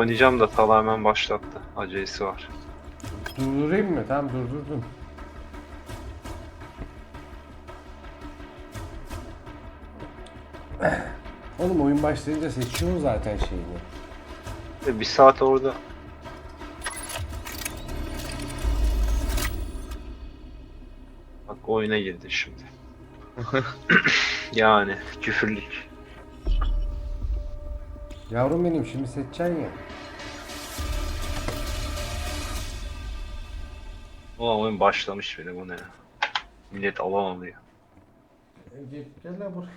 oynayacağım da Tala hemen başlattı. Acelesi var. Durdurayım mı? Tamam durdurdum. Oğlum oyun başlayınca seçiyorsun zaten şeyini. Ve bir saat orada Bak oyuna girdi şimdi. yani küfürlük. Yavrum benim şimdi seçeceksin ya. Ulan oyun başlamış bile bu ne. Millet alan alıyor. Gel lan buraya.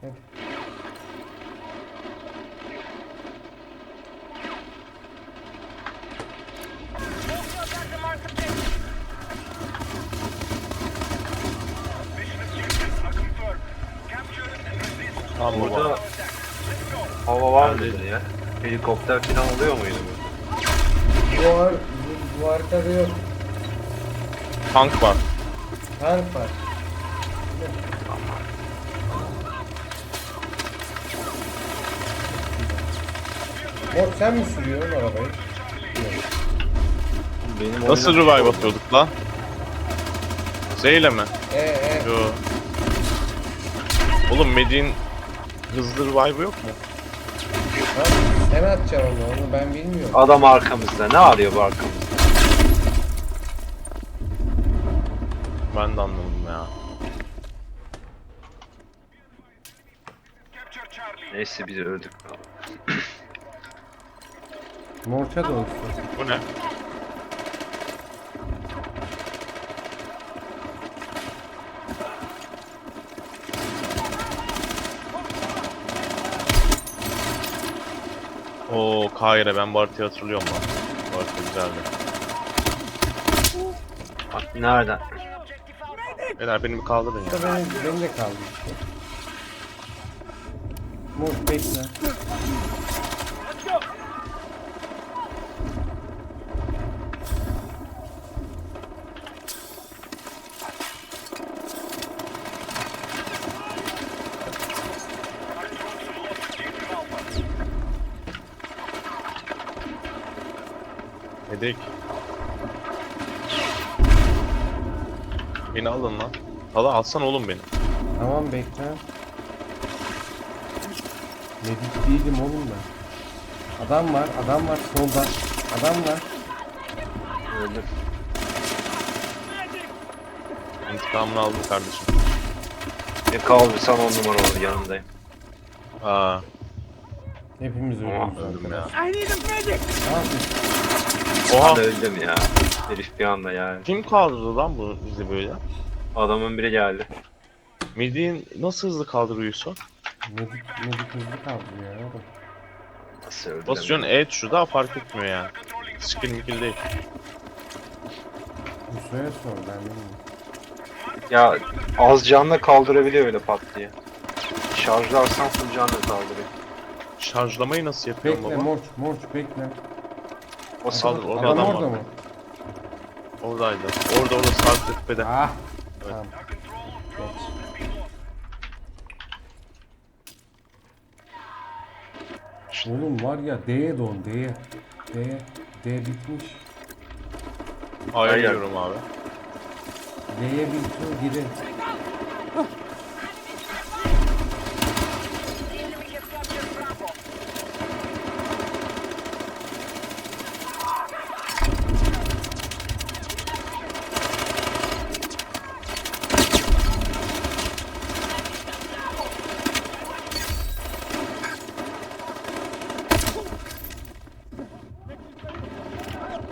Hadi. Tamam Burada burada. hava var mıydı ya? Helikopter falan oluyor muydu burada? Bu, bu, haritada yok. Tank var. Tank var. Mor sen mi sürüyorsun arabayı? Benim Nasıl oyuna- revive atıyorduk lan? Zeyle mi? Ee, ee. Yo. Oğlum Medin hızlı revive yok mu? Lan sen atacaksın onu, onu ben bilmiyorum. Adam arkamızda. Ne arıyor bu arkamızda? Ben de anlamadım ya. Neyse biz öldük. Morça doğrusu. Bu ne? Oo Kayre ben bu haritayı hatırlıyorum lan. Bu harita güzeldi. Bak nereden? Beyler beni bir kaldırın ya. Benim, benim de kaldı işte. Mor bekle. Edik. Beni alın lan. Hala alsan oğlum beni. Tamam bekle. Medik değilim oğlum ben. Adam var, adam var solda. Adam var. Öldüm. İntikamını aldım kardeşim. E kaldı sen on numara olur yanındayım. Aa, Hepimiz ölüyoruz öldüm ya. arkadaşlar. Ne yapıyorsun? Oha! Ben öldüm ya. Herif bir anda yani. Kim kaldırdı lan bu bizi böyle? Adamın biri geldi. Midin nasıl hızlı kaldırıyorsun? Medik, medik hızlı kaldırıyor ya oğlum. Nasıl öldü? Basıyorsun E tuşu da fark etmiyor yani. Skill mikil değil. Hüsnü'ye sor ben bilmiyorum. Ya az canla kaldırabiliyor öyle pat diye. Şarjlarsan full canla kaldırıyor. Şarjlamayı nasıl yapıyorsun Bekle baba? morç, morç bekle. O Kaldır, orada adam, adam orada var. mı? Oradaydı. Orada orada sağ tepede. Ah. Evet. Tamam. Geç. Oğlum var ya D'ye don D'ye. D, D bitmiş. Geliyorum abi. D'ye bitiyor gidin.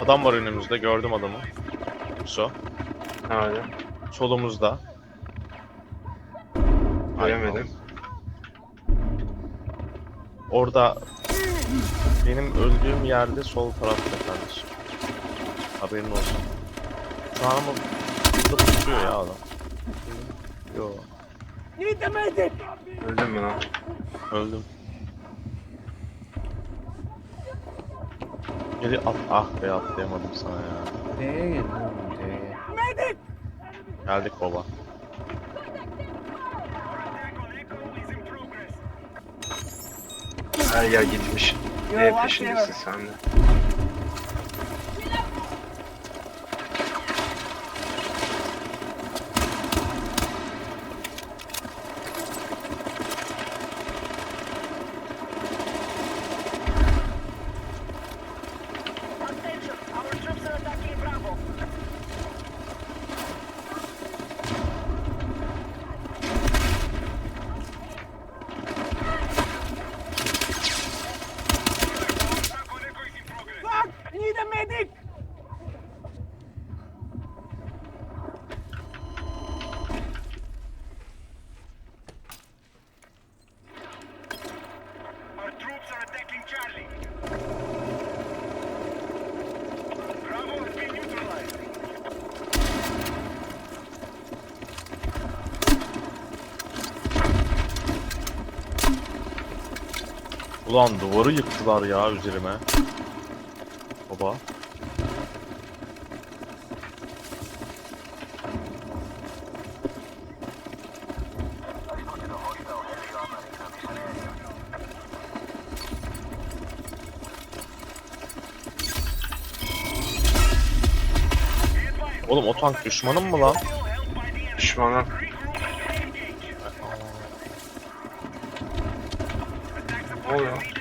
Adam var önümüzde gördüm adamı. So. Nerede? Solumuzda. Göremedim. Orada benim öldüğüm yerde sol tarafta kardeşim. Haberin olsun. Şu an ama burada tutuyor ya adam. Yo Öldün mü lan? öldüm. Geri at. Ah be atlayamadım sana ya. D'ye gelin oğlum D'ye. Geldik baba. Her yer gitmiş. Ne peşindesin sen de? Neutralized. Ulan duvarı yıktılar ya üzerime. Baba. Oğlum o tank düşmanım mı lan? Attack Ne oluyor?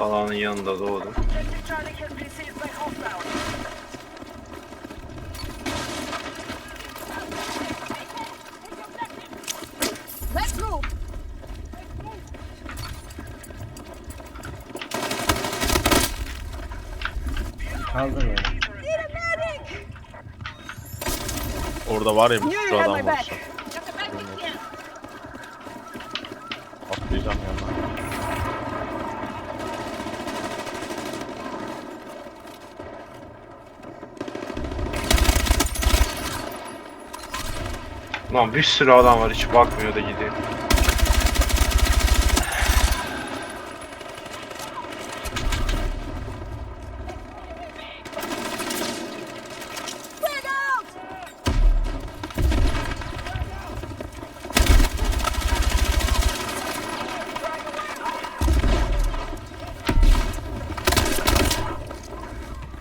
Alanın yanında doğdum. Kaldır beni. Orada var ya bir sürü adam var. back here. Atlayacağım yanına. Lan bir sürü adam var hiç bakmıyor da gidiyor. Frag out!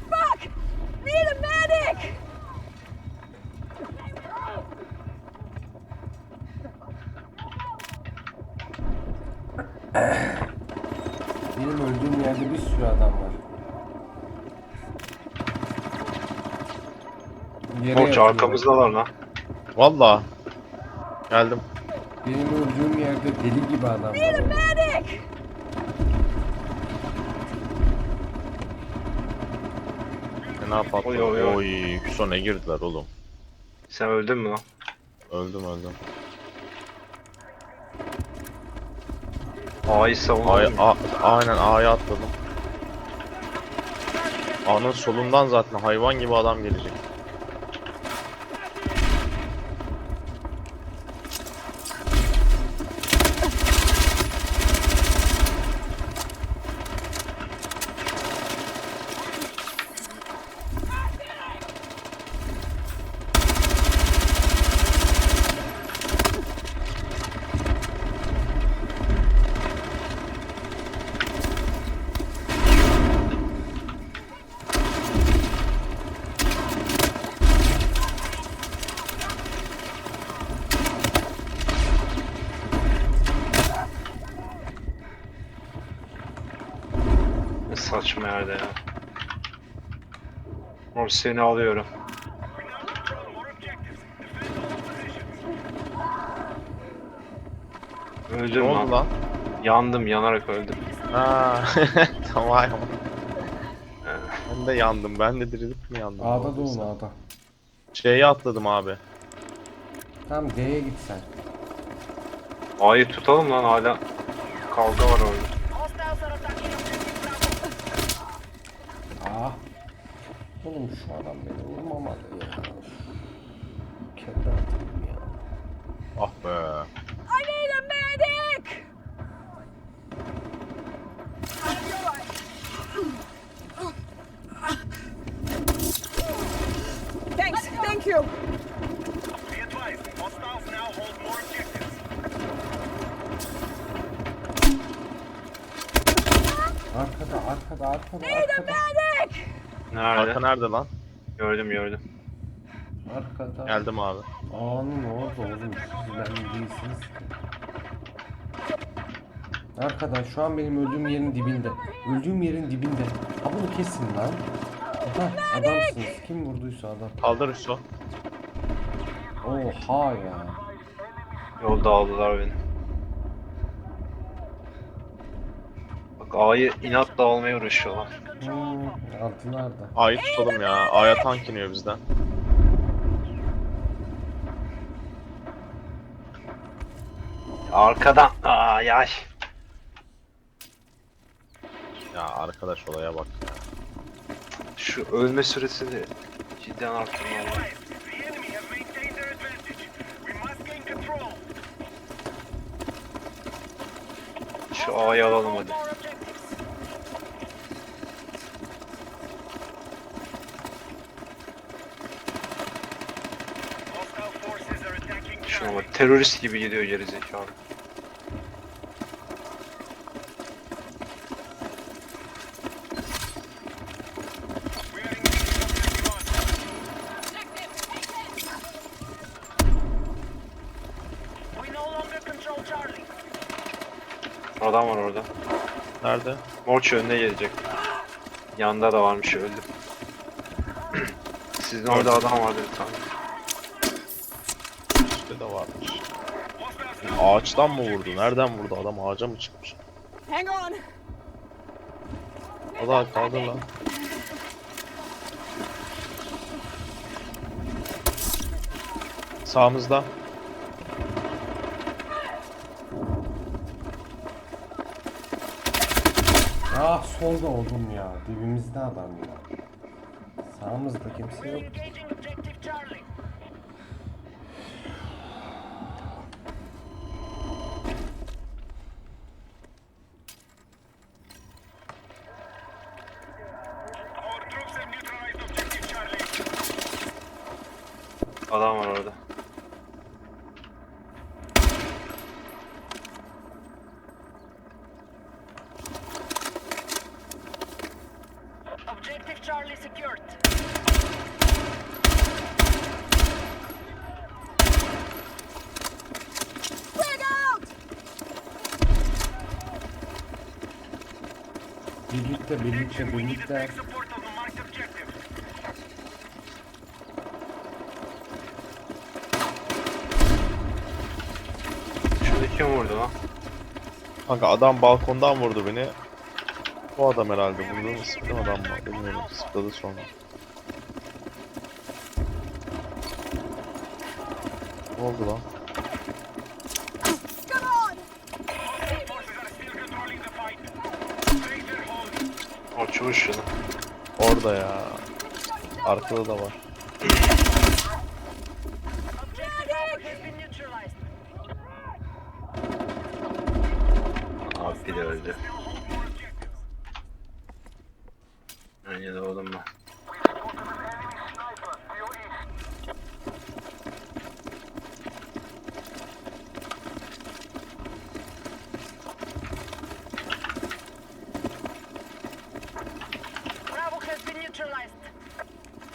Fuck! Need a medic! Benim öldüğüm yerde bir sürü adam var. Yatıyor. arkamızdalar lan. Valla. Geldim. Benim öldüğüm yerde deli gibi adam var. Need a medic! Fena patladı. Oy, oy, oy. Oy, Hüson'a girdiler oğlum. Sen öldün mü lan? Öldüm öldüm. A'yı Ay, savunalım. a, aynen A'ya atladım. A'nın solundan zaten hayvan gibi adam gelecek. Ne yerde ya. Mor seni alıyorum. Ne Öldüm oldu lan. lan? Yandım yanarak öldüm. Ha, tamam. Ben de yandım. Ben de dirilip mi yandım? A'da doğun A'da. Şeye atladım abi. Tamam D'ye git sen. A'yı tutalım lan hala kavga var orada. Oğlum şu adam beni vurmamalı ya. Kendi atayım ya. Ah be. I need a medic! Thanks, thank you. Hostiles now hold more objectives. Arkada arkada arkada Need a medic! Nerede? Arka nerede lan? Gördüm gördüm. Arkada. Geldim abi. Ağanın orada oğlum. Siz ben değilsiniz ki. Arkadaş şu an benim öldüğüm yerin dibinde. Öldüğüm yerin dibinde. Ha bunu kesin lan. Aha adamsınız. Kim vurduysa adam. Kaldır Hüso. Oha ya. Yolda aldılar beni. A'yı inatla almaya uğraşıyorlar. Hmm, altılarda. A'yı tutalım ya. A'ya tank iniyor bizden. Arkadan. Aa yay. Ya arkadaş olaya bak ya. Şu ölme süresini cidden arttırmalı. Şu A'yı alalım hadi. Objective on. We no longer control Charlie. Adam var orada. Nerede? Morç önüne gelecek. Yanında da varmış öldü. Sizin orada adam vardı bir tane. Üstte de varmış. Hostiles Ağaçtan mı vurdu? Nereden vurdu? Adam ağaca mı çıkmış? Hang on. O da kaldır lan. Sağımızda. Ah solda oldum ya. Dibimizde adam ya. Sağımızda kimse yok. Secured. Birlikte birlikte We need to birlikte. take support on the marked objective. Şurada kim vurdu lan? Kanka adam balkondan vurdu beni. Bu adam herhalde vurdu mu? Sıktım adam mı? Bilmiyorum. Sıkladı sonra. Ne oldu lan? Vur şunu. Orada ya. Arkada da var.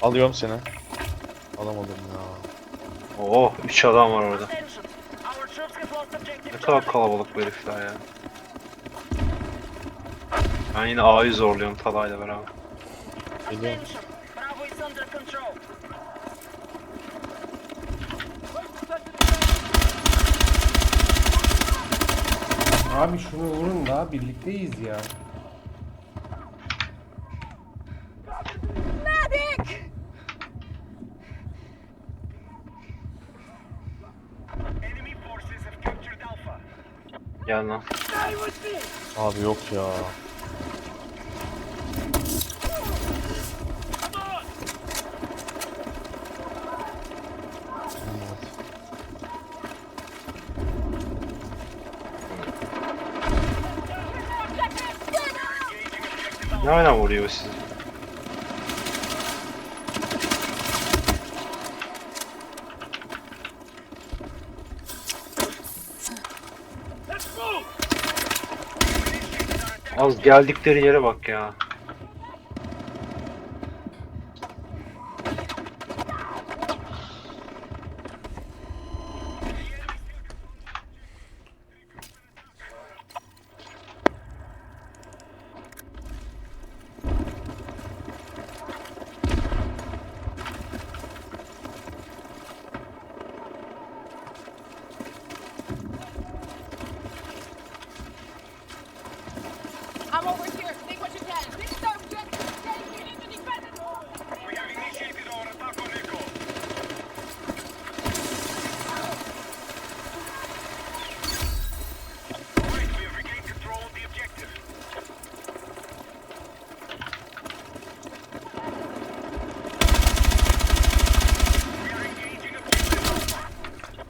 Alıyorum seni. Alamadım ya. Oo 3 adam var orada. Ne kadar kalabalık bu herifler ya. Ben yine A'yı zorluyorum Talay'la beraber. Geliyorum. Abi şunu vurun da birlikteyiz ya. Gelmez. Abi yok ya. Ne ara vuruyor sizi? Az geldikleri yere bak ya.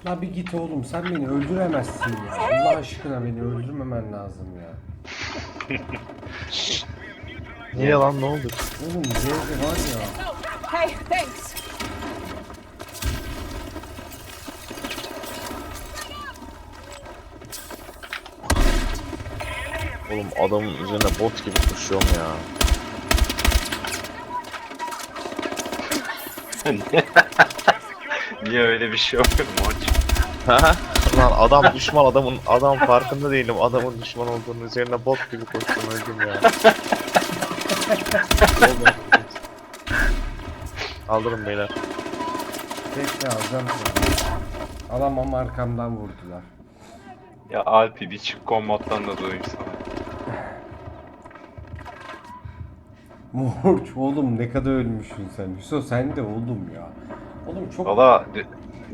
La bir git oğlum sen beni öldüremezsin ya. Allah aşkına beni öldürmemen lazım ya. Niye lan ne oldu? Oğlum Zevde var ya. Hey, thanks. Oğlum adamın üzerine bot gibi koşuyorum ya. Niye öyle bir şey yapıyorum maç? Lan adam düşman adamın adam farkında değilim adamın düşman olduğunu üzerine bot gibi koştum öldüm ya. Oğlum. Kaldırın beyler. Bekle alacağım. Alamam arkamdan vurdular. Ya Alpi bir çık kombattan da doyayım sana. Morç oğlum ne kadar ölmüşsün sen. Hüso sen de oğlum ya. Oğlum çok... Valla dö-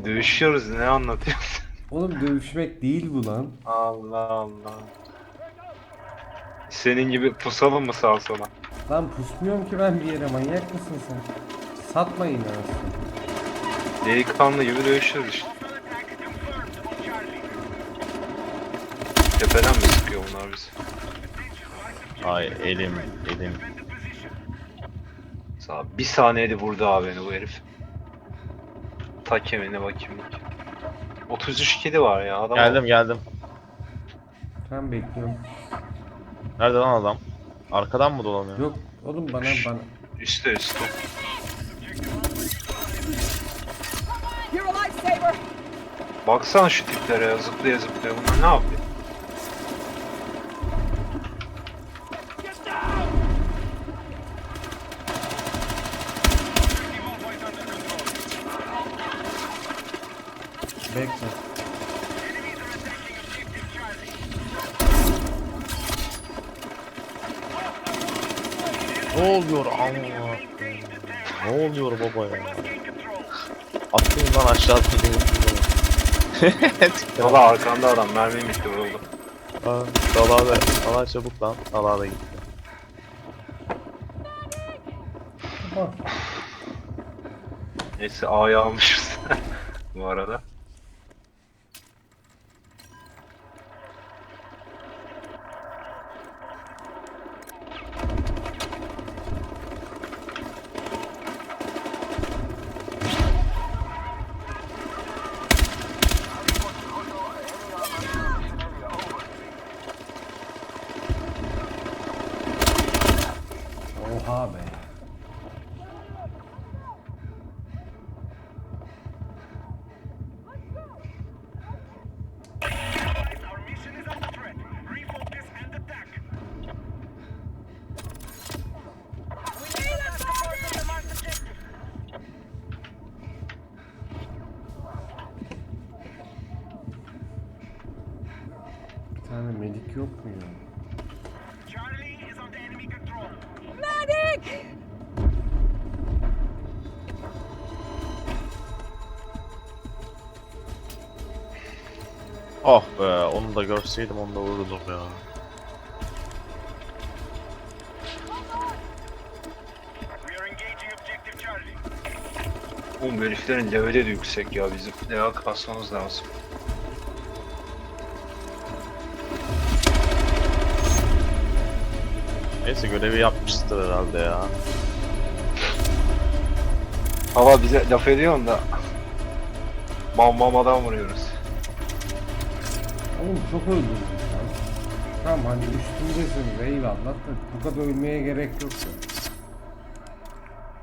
dövüşüyoruz ne anlatıyorsun? Oğlum dövüşmek değil bu lan. Allah Allah. Senin gibi pusalım mı sağa sola? Lan pusmuyorum ki ben bir yere manyak mısın sen? Satmayın anasını. Delikanlı gibi dövüşüyoruz işte. Tepeden mi sıkıyor bunlar bizi? Ay elim elim. Sağ bir saniyede vurdu abi beni bu herif. Ta kemiğine bakayım. 33 kedi var ya adam. Geldim geldim. Tamam bekliyorum. Nerede lan adam? Arkadan mı dolanıyor? Yok oğlum bana bana. Üste üste. Baksana şu tiplere ya zıplaya zıplaya bunlar ne yapıyor? Bekle. Ne oluyor Allah? Ne oluyor baba ya? Atlayın lan aşağıdan diye. Valla arkanda adam mermim bitti vuruldu. Dalağa da, dalağa çabuk lan. Dalağa da gitti. Neyse A'yı almışız bu arada. Onu da görseydim onu da vururdum ya. Oğlum bu heriflerin leveli de yüksek ya bizim level kasmamız lazım. Neyse görevi yapmıştır herhalde ya. Valla bize laf ediyorsun da. Bam bam adam vuruyoruz. Oğlum çok öldürdün lan. Tamam hani üstümdesiniz eyvallah da bu kadar ölmeye gerek yok ya.